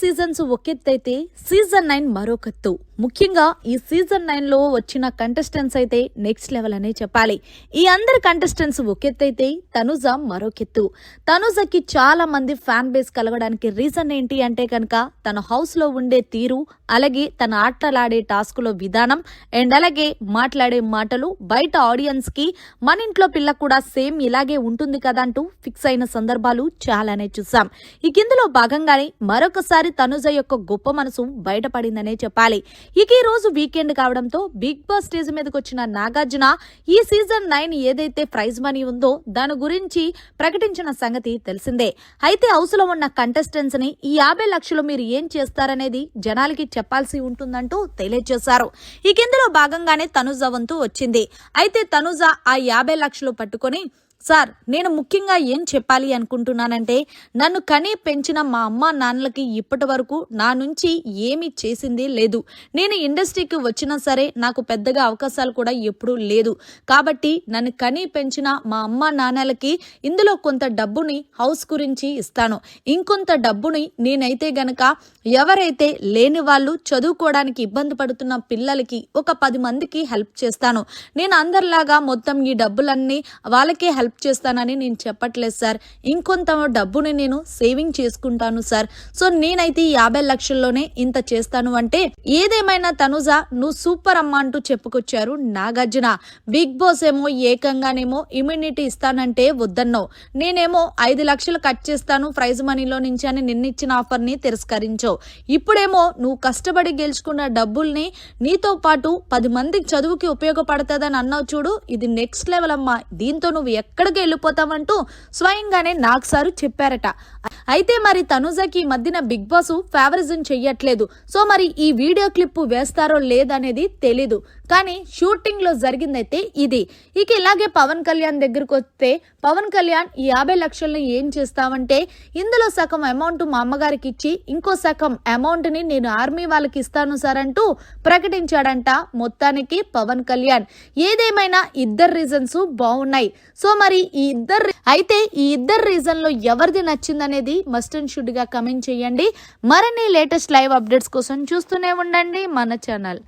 Seasons ఒకెత్తైతే season nine మరొకెత్తు. ముఖ్యంగా ఈ సీజన్ నైన్లో వచ్చిన కంటెస్టెంట్స్ అయితే నెక్స్ట్ లెవెల్ అనే చెప్పాలి. ఈ అందరి కంటెస్టెంట్స్ ఒకెత్తైతే తనుజ మరొకెత్తు తనుజకి చాలా మంది ఫ్యాన్ బేస్ కలగడానికి రీజన్ ఏంటి అంటే కనుక తన హౌస్లో ఉండే తీరు అలాగే తన ఆటలాడే టాస్క్లో విధానం అండ్ అలాగే మాట్లాడే మాటలు బయట ఆడియన్స్కి మన ఇంట్లో పిల్ల కూడా సేమ్ ఇలాగే ఉంటుంది కదా అంటూ ఫిక్స్ అయిన సందర్భాలు చాలానే చూసాం. ఇక ఇందులో భాగంగానే మరొకసారి తనుజ యొక్క గొప్ప మనసు బయటపడిందనే చెప్పాలి. ఇక ఈ రోజు వీకెండ్ కావడంతో బిగ్ బాస్ స్టేజ్ మీదకి వచ్చిన నాగార్జున ఈ సీజన్ నైన్ ఏదైతే ప్రైజ్ మనీ ఉందో దాని గురించి ప్రకటించిన సంగతి తెలిసిందే. అయితే అవసరం ఉన్న కంటెస్టెంట్స్ని ఈ యాభై లక్షలు మీరు ఏం చేస్తారనేది జనాలకి చెప్పాల్సి ఉంటుందంటూ తెలియజేశారు. ఇక ఇందులో భాగంగానే తనుజ వంతు వచ్చింది. అయితే తనుజ ఆ యాభై లక్షలు పట్టుకొని సార్ నేను ముఖ్యంగా ఏం చెప్పాలి అనుకుంటున్నానంటే నన్ను కని పెంచిన మా అమ్మ నాన్నలకి ఇప్పటి వరకు నా నుంచి ఏమీ చేసింది లేదు. నేను ఇండస్ట్రీకి వచ్చినా సరే నాకు పెద్దగా అవకాశాలు కూడా ఎప్పుడూ లేదు. కాబట్టి నన్ను కని పెంచిన మా అమ్మ నాన్నలకి ఇందులో కొంత డబ్బుని హౌస్ గురించి ఇస్తాను. ఇంకొంత డబ్బుని నేనైతే గనక ఎవరైతే లేని వాళ్ళు చదువుకోవడానికి ఇబ్బంది పడుతున్న పిల్లలకి ఒక పది మందికి హెల్ప్ చేస్తాను. నేను అందరిలాగా మొత్తం ఈ డబ్బులన్నీ వాళ్ళకే హెల్ప్ చేస్తానని నేను చెప్పట్లేదు సార్. ఇంకొంత డబ్బుని నేను సేవింగ్ చేసుకుంటాను సార్. సో నేనైతే యాభై లక్షల్లోనే ఇంత చేస్తాను అంటే ఏదేమైనా తనుజ నువ్వు సూపర్ అమ్మ అంటూ చెప్పుకొచ్చారు నాగార్జున. బిగ్ బాస్ ఏమో ఏకంగానేమో ఇమ్యూనిటీ ఇస్తానంటే వద్దన్నావు నేనేమో ఐదు లక్షలు కట్ చేస్తాను ప్రైజ్ మనీలో నుంచి అని నిన్నిచ్చిన ఆఫర్ని తిరస్కరించావు ఇప్పుడేమో నువ్వు కష్టపడి గెలుచుకున్న డబ్బుల్ని నీతో పాటు పది మందికి చదువుకి ఉపయోగపడుతుందని అన్నావు చూడు ఇది నెక్స్ట్ లెవెల్ అమ్మా. దీంతో నువ్వు ఎక్కడికి వెళ్ళిపోతామంటూ స్వయంగానే నాగ్ సారు చెప్పారట. అయితే మరి తనుజకి ఈ మధ్యన బిగ్ బాస్ ఫేవరిజం చెయ్యట్లేదు. సో మరి ఈ వీడియో క్లిప్ వేస్తారో లేదనేది తెలీదు. కానీ షూటింగ్లో జరిగిందైతే ఇది. ఇక ఇలాగే పవన్ కళ్యాణ్ దగ్గరకు వస్తే పవన్ కళ్యాణ్ ఈ యాభై లక్షల్ని ఏం చేస్తామంటే ఇందులో సగం అమౌంట్ మా అమ్మగారికి ఇచ్చి ఇంకో సగం అమౌంట్ని నేను ఆర్మీ వాళ్ళకి ఇస్తాను సార్ అంటూ ప్రకటించాడంట మొత్తానికి పవన్ కళ్యాణ్. ఏదేమైనా ఇద్దరు రీజన్స్ బాగున్నాయి. సో మరి ఈ ఇద్దరు అయితే ఈ ఇద్దరు రీజన్లో ఎవరిది నచ్చిందనేది మస్ట్ అండ్ షుడ్గా కమెంట్ చేయండి. మరిన్ని లేటెస్ట్ లైవ్ అప్డేట్స్ కోసం చూస్తూనే ఉండండి మన ఛానల్